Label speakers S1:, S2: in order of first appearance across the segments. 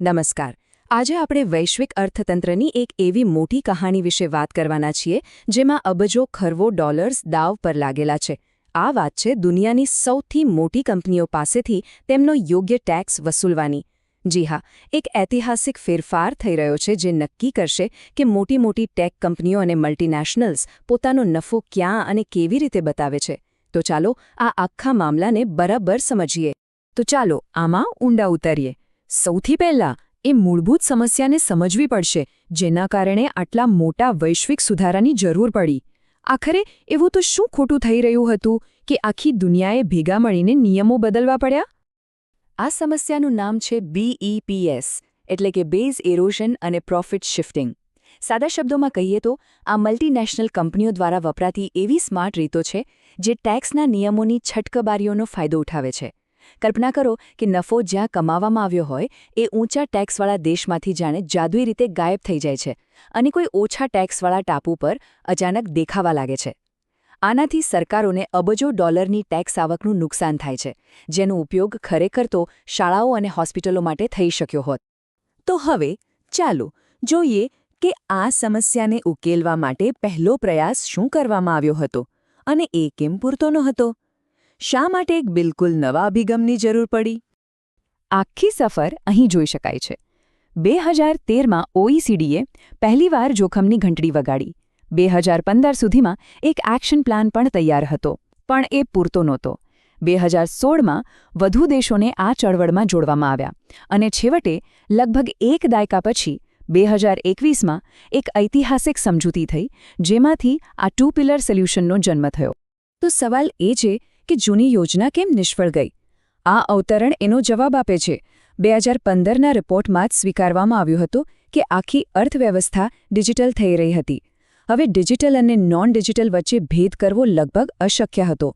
S1: નમસ્કાર. આજે આપણે વૈશ્વિક અર્થતંત્રની એક એવી મોટી કહાણી વિશે વાત કરવાના છીએ, જેમાં અબજો ખરવો ડોલર્સ દાવ પર લાગેલા છે. આ વાત છે દુનિયાની સૌથી મોટી કંપનીઓ પાસેથી તેમનો યોગ્ય ટેક્સ વસૂલવાની. જી હા, એક ઐતિહાસિક ફેરફાર થઈ રહ્યો છે જે નક્કી કરશે કે મોટી મોટી ટેક કંપનીઓ અને મલ્ટીનેશનલ્સ પોતાનો નફો ક્યાં અને કેવી રીતે બતાવે છે. તો ચાલો આ આખા મામલાને બરાબર સમજીએ. તો ચાલો આમાં ઊંડા ઉતરીએ. સૌથી પહેલાં, એ મૂળભૂત સમસ્યાને સમજવી પડશે, જેના કારણે આટલા મોટા વૈશ્વિક સુધારાની જરૂર પડી. આખરે, એવું તો શું ખોટું થઈ રહ્યું હતું કે આખી દુનિયાએ ભેગા મળીને નિયમો બદલવા પડ્યા? આ સમસ્યાનું નામ છે બીઈપીએસ એટલે કે બેઝ એરોશન અને પ્રોફિટ શિફ્ટિંગ સાદા શબ્દોમાં કહીએ તો, આ મલ્ટીનેશનલ કંપનીઓ દ્વારા વપરાતી એવી સ્માર્ટ રીતો છે, જે ટેક્સના નિયમોની છટકબારીઓનો ફાયદો ઉઠાવે છે. કલ્પના કરો કે નફો જ્યાં કમાવામાં આવ્યો હોય, એ ઊંચા ટેક્સવાળા દેશમાંથી જાણે જાદુઈ રીતે ગાયબ થઈ જાય છે અને કોઈ ઓછા ટેક્સવાળા ટાપુ પર અચાનક દેખાવા લાગે છે. આનાથી સરકારોને અબજો ડોલરની ટેક્સ આવકનું નુકસાન થાય છે, જેનો ઉપયોગ ખરેખર તો શાળાઓ અને હોસ્પિટલો માટે થઈ શક્યો હોત. તો હવે ચાલો જોઈએ કે આ સમસ્યાને ઉકેલવા માટે પહેલો પ્રયાસ શું કરવામાં આવ્યો હતો અને એ કેમ પૂરતો નહોતો? શા માટે એક બિલકુલ નવા અભિગમની જરૂર પડી? આખી સફર અહીં જોઈ શકાય છે. બે હજાર તેરમાં ઓઈસીડીએ પહેલીવાર જોખમની ઘંટડી વગાડી. બે હજાર પંદર સુધીમાં એક એક્શન પ્લાન પણ તૈયાર હતો, પણ એ પૂરતો નહોતો. બે હજાર સોળમાં વધુ દેશોને આ ચળવળમાં જોડવામાં આવ્યા અને છેવટે લગભગ એક દાયકા પછી બે હજાર એકવીસમાં એક ઐતિહાસિક સમજૂતી થઈ, જેમાંથી આ ટુ પિલર સોલ્યુશનનો જન્મ થયો. તો સવાલ એ છે કે જૂની યોજના કેમ નિષ્ફળ ગઈ? આ અવતરણ એનો જવાબ આપે છે. બે હજાર પંદરના રિપોર્ટમાં જ સ્વીકારવામાં આવ્યું હતું કે આખી અર્થવ્યવસ્થા ડિજિટલ થઈ રહી હતી. હવે ડિજિટલ અને નોન ડિજિટલ વચ્ચે ભેદ કરવો લગભગ અશક્ય હતો.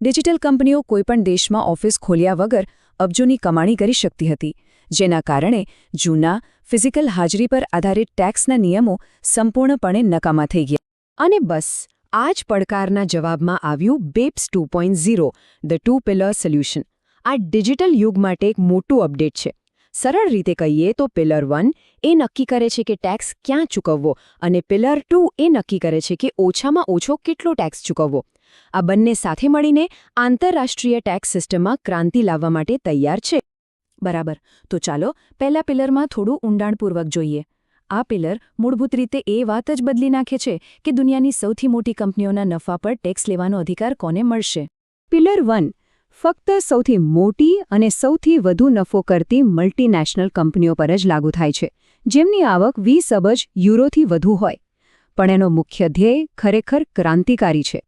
S1: ડિજિટલ કંપનીઓ કોઈપણ દેશમાં ઓફિસ ખોલ્યા વગર અબજોની કમાણી કરી શકતી હતી, જેના કારણે જૂના ફિઝિકલ હાજરી પર આધારિત ટેક્સના નિયમો સંપૂર્ણપણે નકામા થઈ ગયા. અને બસ આ જ પડકારના જવાબમાં આવ્યું BEPS two point zero, the two pillar solution. આ ડિજિટલ યુગ માટે એક મોટું અપડેટ છે. સરળ રીતે કહીએ તો પિલર વન એ નક્કી કરે છે કે ટેક્સ ક્યાં ચૂકવવો અને પિલર ટુ એ નક્કી કરે છે કે ઓછામાં ઓછો કેટલો ટેક્સ ચૂકવવો. આ બંને સાથે મળીને આંતરરાષ્ટ્રીય ટેક્સ સિસ્ટમમાં ક્રાંતિ લાવવા માટે તૈયાર છે. બરાબર. તો ચાલો પહેલા પિલરમાં થોડું ઊંડાણપૂર્વક જોઈએ. આ પિલર મૂળભૂત રીતે એ વાત જ બદલી નાખે છે કે દુનિયાની સૌથી મોટી કંપનીઓના નફા પર ટેક્સ લેવાનો અધિકાર કોને મળશે. પિલર વન, ફક્ત સૌથી મોટી અને સૌથી વધુ નફો કરતી મલ્ટીનેશનલ કંપનીઓ પર જ લાગુ થાય છે, જેમની આવક વીસ અબજ યુરોથી વધુ હોય. પણ એનો મુખ્ય ધ્યેય ખરેખર ક્રાંતિકારી છે.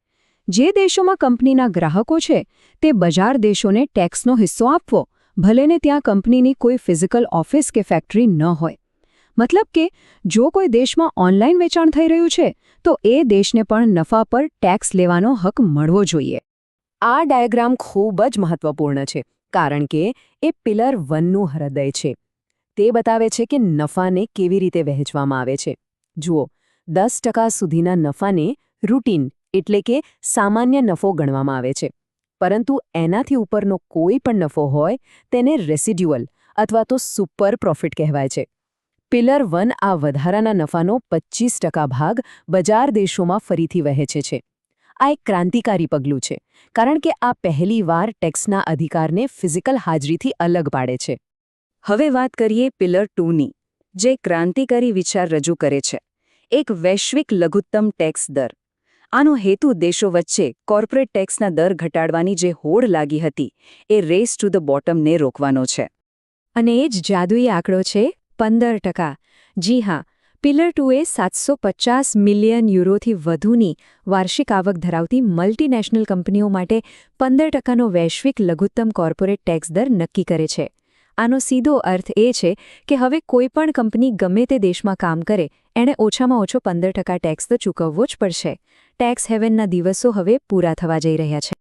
S1: જે દેશોમાં કંપનીના ગ્રાહકો છે, તે બજાર દેશોને ટેક્સનો હિસ્સો આપવો, ભલેને ત્યાં કંપનીની કોઈ ફિઝિકલ ઓફિસ કે ફેક્ટરી ન હોય. મતલબ કે, જો કોઈ દેશમાં ઓનલાઈન વેચાણ થઈ રહ્યું છે, તો એ દેશને પણ નફા પર ટેક્સ લેવાનો હક મળવો જોઈએ. આ ડાયાગ્રામ ખૂબ જ મહત્વપૂર્ણ છે, કારણ કે એ પિલર વનનું હૃદય છે. તે બતાવે છે કે નફાને કેવી રીતે વહેંચવામાં આવે છે. જુઓ, દસ સુધીના નફાને રૂટીન એટલે કે સામાન્ય નફો ગણવામાં આવે છે. પરંતુ એનાથી ઉપરનો કોઈ પણ નફો હોય, તેને રેસિડ્યુઅલ અથવા તો સુપર પ્રોફિટ કહેવાય છે. પિલર વન આ વધારાના નફાનો પચીસ ભાગ બજાર દેશોમાં ફરીથી વહેંચે છે આ એક ક્રાંતિકારી પગલું છે, કારણ કે આ પહેલીવાર ટેક્સના અધિકારને ફિઝિકલ હાજરીથી અલગ પાડે છે. હવે વાત કરીએ પિલર ટુની, જે ક્રાંતિકારી વિચાર રજૂ કરે છે. એક વૈશ્વિક લઘુત્તમ ટેક્સ દર. આનો હેતુ દેશો વચ્ચે કોર્પોરેટ ટેક્સના દર ઘટાડવાની જે હોડ લાગી હતી, એ રેસ ટુ ધ બોટમને રોકવાનો છે. અને એ જ જાદુઈ આંકડો છે પંદર ટકા. જી હા, પિલર ટુએ સાતસો પચાસ મિલિયન યુરોથી વધુની વાર્ષિક આવક ધરાવતી મલ્ટીનેશનલ કંપનીઓ માટે પંદર ટકાનો વૈશ્વિક લઘુત્તમ કોર્પોરેટ ટેક્સ દર નક્કી કરે છે. આનો સીધો અર્થ એ છે કે હવે કોઈપણ કંપની ગમે તે દેશમાં કામ કરે, એણે ઓછામાં ઓછો પંદર ટકા ટેક્સ તો ચૂકવવો જ પડશે. ટેક્સ હેવનના દિવસો હવે પૂરા થવા જઈ રહ્યા છે.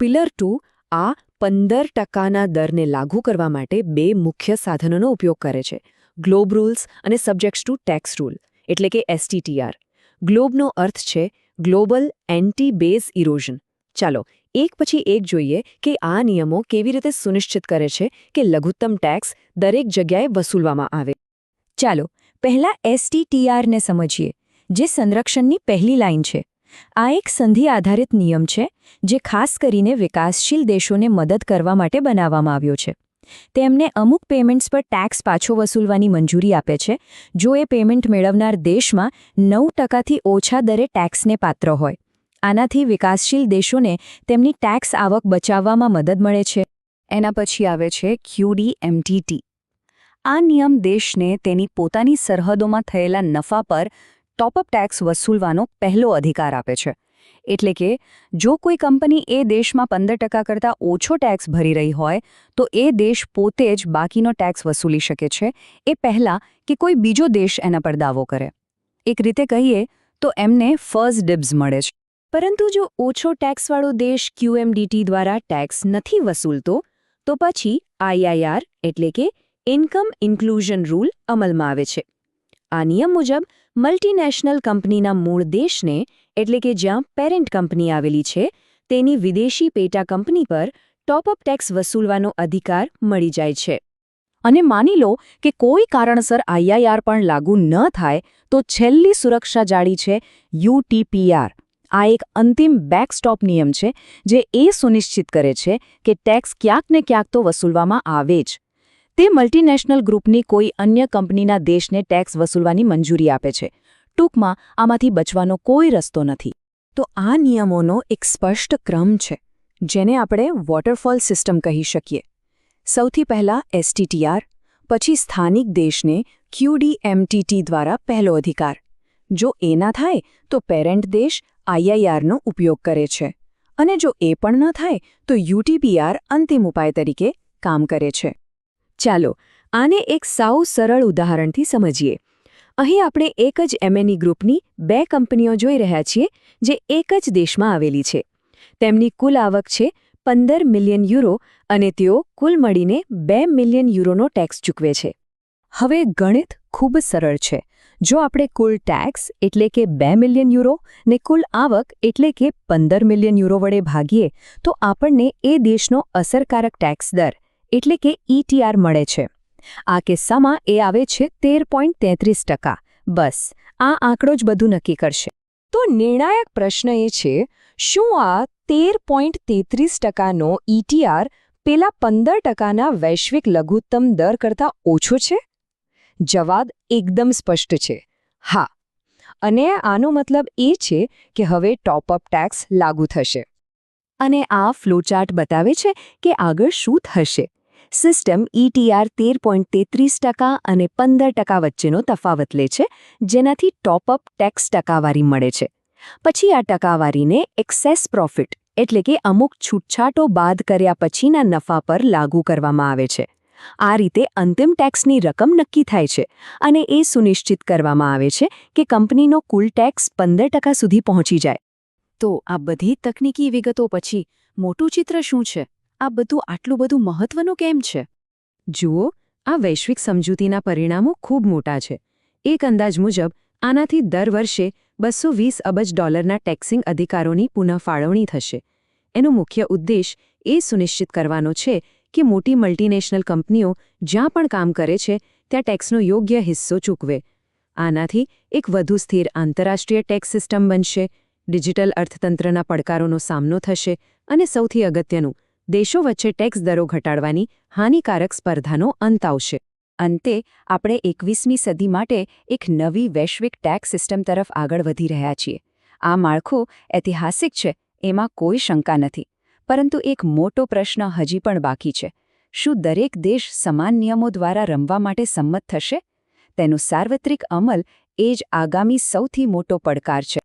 S1: પિલર ટુ આ પંદર ટકાના દરને લાગુ કરવા માટે બે મુખ્ય સાધનોનો ઉપયોગ કરે છે. ગ્લોબ રૂલ્સ અને સબ્જેક્ટ્સ ટુ ટેક્સ રૂલ એટલે કે એસટીટીઆર ગ્લોબનો અર્થ છે ગ્લોબલ એન્ટી બેઝ ઇરોઝન ચાલો, એક પછી એક જોઈએ કે આ નિયમો કેવી રીતે સુનિશ્ચિત કરે છે કે લઘુત્તમ ટેક્સ દરેક જગ્યાએ વસૂલવામાં આવે. ચાલો, પહેલા એસટીટીઆરને સમજીએ, જે સંરક્ષણની પહેલી લાઇન છે. આ એક સંધિ આધારિત નિયમ છે, જે ખાસ કરીને વિકાસશીલ દેશોને મદદ કરવા માટે બનાવવામાં આવ્યો છે. તેમને અમુક પેમેન્ટ્સ પર ટેક્સ પાછો વસૂલવાની મંજૂરી આપે છે, જો એ પેમેન્ટ મેળવનાર દેશમાં નવ ટકાથી ઓછા દરે ટેક્સને પાત્ર હોય. આનાથી વિકાસશીલ દેશોને તેમની ટેક્સ આવક બચાવવામાં મદદ મળે છે. એના પછી આવે છે ક્યુડીએમટીટી આ નિયમ દેશને તેની પોતાની સરહદોમાં થયેલા નફા પર ટોપઅપ ટેક્સ વસૂલવાનો પહેલો અધિકાર આપે છે. એટલે કે, જો કોઈ કંપની એ દેશમાં પંદર ટકા કરતાં ઓછો ટેક્સ ભરી રહી હોય, તો એ દેશ પોતે જ બાકીનો ટેક્સ વસૂલી શકે છે. એ પહેલાં કે કોઈ બીજો દેશ એના પર દાવો કરે. એક રીતે કહીએ, તો એમને ફર્સ્ટ ડિબ્સ મળે છે. પરંતુ જો ઓછો ટેક્સવાળો દેશ ક્યુએમડીટી દ્વારા ટેક્સ નથી વસૂલતો, તો પછી આઈઆઈઆર એટલે કે ઇન્કમ ઇન્ક્લુઝન રૂલ અમલમાં આવે છે. આ નિયમ મુજબ મલ્ટીનેશનલ કંપનીના મૂળ દેશને એટલે કે જ્યાં પેરેન્ટ કંપની આવેલી છે, તેની વિદેશી પેટા કંપની પર ટોપઅપ ટેક્સ વસૂલવાનો અધિકાર મળી જાય છે. અને માની લો કે કોઈ કારણસર આઈઆઈઆર પણ લાગુ ન થાય, તો છેલ્લી સુરક્ષા જાળી છે યુટીપીઆર આ એક અંતિમ બેકસ્ટોપ નિયમ છે, જે એ સુનિશ્ચિત કરે છે કે ટેક્સ ક્યાંક ને ક્યાંક તો વસૂલવામાં આવે જ. તે મલ્ટીનેશનલ ગ્રુપની કોઈ અન્ય કંપનીના દેશને ટેક્સ વસૂલવાની મંજૂરી આપે છે. ટૂંકમાં આમાંથી બચવાનો કોઈ રસ્તો નથી. તો આ નિયમોનો એક સ્પષ્ટ ક્રમ છે, જેને આપણે વોટરફોલ સિસ્ટમ કહી શકીએ. સૌથી પહેલા એસટીટીઆર પછી સ્થાનિક દેશને ક્યુડીએમટીટી દ્વારા પહેલો અધિકાર. જો એ ના થાય, તો પેરેન્ટ દેશ આઈઆઈઆરનો ઉપયોગ કરે છે. અને જો એ પણ ન થાય, તો યુટીપીઆર અંતિમ ઉપાય તરીકે કામ કરે છે. ચાલો, આને એક સાવ સરળ ઉદાહરણથી સમજીએ. અહીં આપણે એક જ એમએનઈ ગ્રુપની બે કંપનીઓ જોઈ રહ્યા છીએ, જે એક જ દેશમાં આવેલી છે. તેમની કુલ આવક છે પંદર મિલિયન યુરો અને તેઓ કુલ મળીને બે મિલિયન યુરોનો ટેક્સ ચૂકવે છે. હવે ગણિત ખૂબ સરળ છે. જો આપણે કુલ ટેક્સ એટલે કે બે મિલિયન યુરો ને કુલ આવક એટલે કે પંદર મિલિયન યુરો વડે ભાગીએ, તો આપણને એ દેશનો અસરકારક ટેક્સ દર એટલે કે ઈટીઆર મળે છે. આ કિસ્સામાં એ આવે છે તેર ટકા. બસ, આ આંકડો જ બધું નક્કી કરશે. તો નિર્ણાયક પ્રશ્ન એ છે, શું આ તેર પોઈન્ટ તેત્રીસ ટકાનો ઈટીઆર પેલા પંદર ટકાના વૈશ્વિક લઘુત્તમ દર કરતાં ઓછો છે? જવાબ એકદમ સ્પષ્ટ છે. હા. અને આનો મતલબ એ છે કે હવે ટોપઅપ ટેક્સ લાગુ થશે. અને આ ફ્લોચાર્ટ બતાવે છે કે આગળ શું થશે. સિસ્ટમ ઈટીઆર તેર પોઈન્ટ તેત્રીસ ટકા અને પંદર ટકા વચ્ચેનો તફાવત લે છે, જેનાથી ટોપઅપ ટેક્સ ટકાવારી મળે છે. પછી આ ટકાવારીને એક્સેસ પ્રોફિટ એટલે કે અમુક છૂટછાટો બાદ કર્યા પછીના નફા પર લાગુ કરવામાં આવે છે. આ રીતે અંતિમ ટેક્સની રકમ નક્કી થાય છે અને એ સુનિશ્ચિત કરવામાં આવે છે કે કંપનીનો કુલ ટેક્સ પંદર ટકા સુધી પહોંચી જાય. તો આ બધી તકનીકી વિગતો પછી મોટું ચિત્ર શું છે? આ બધું આટલું બધું મહત્વનું કેમ છે? જુઓ, આ વૈશ્વિક સમજૂતીના પરિણામો ખૂબ મોટા છે. એક અંદાજ મુજબ, આનાથી દર વર્ષે બસો અબજ ડોલરના ટેક્સિંગ અધિકારોની પુનઃફાળવણી થશે. એનો મુખ્ય ઉદ્દેશ એ સુનિશ્ચિત કરવાનો છે કે મોટી મલ્ટીનેશનલ કંપનીઓ જ્યાં પણ કામ કરે છે, ત્યાં ટેક્સનો યોગ્ય હિસ્સો ચૂકવે. આનાથી એક વધુ સ્થિર આંતરરાષ્ટ્રીય ટેક્સ સિસ્ટમ બનશે, ડિજિટલ અર્થતંત્રના પડકારોનો સામનો થશે અને સૌથી અગત્યનું દેશો વચ્ચે ટેક્સ દરો ઘટાડવાની હાનિકારક સ્પર્ધાનો અંત આવશે. અંતે, આપણે એકવીસમી સદી માટે એક નવી વૈશ્વિક ટેક્સ સિસ્ટમ તરફ આગળ વધી રહ્યા છીએ. આ માળખું ઐતિહાસિક છે, એમાં કોઈ શંકા નથી. પરંતુ એક મોટો પ્રશ્ન હજી પણ બાકી છે. શું દરેક દેશ સમાન નિયમો દ્વારા રમવા માટે સંમત થશે? તેનો સાર્વત્રિક અમલ એ જ આગામી સૌથી મોટો પડકાર છે.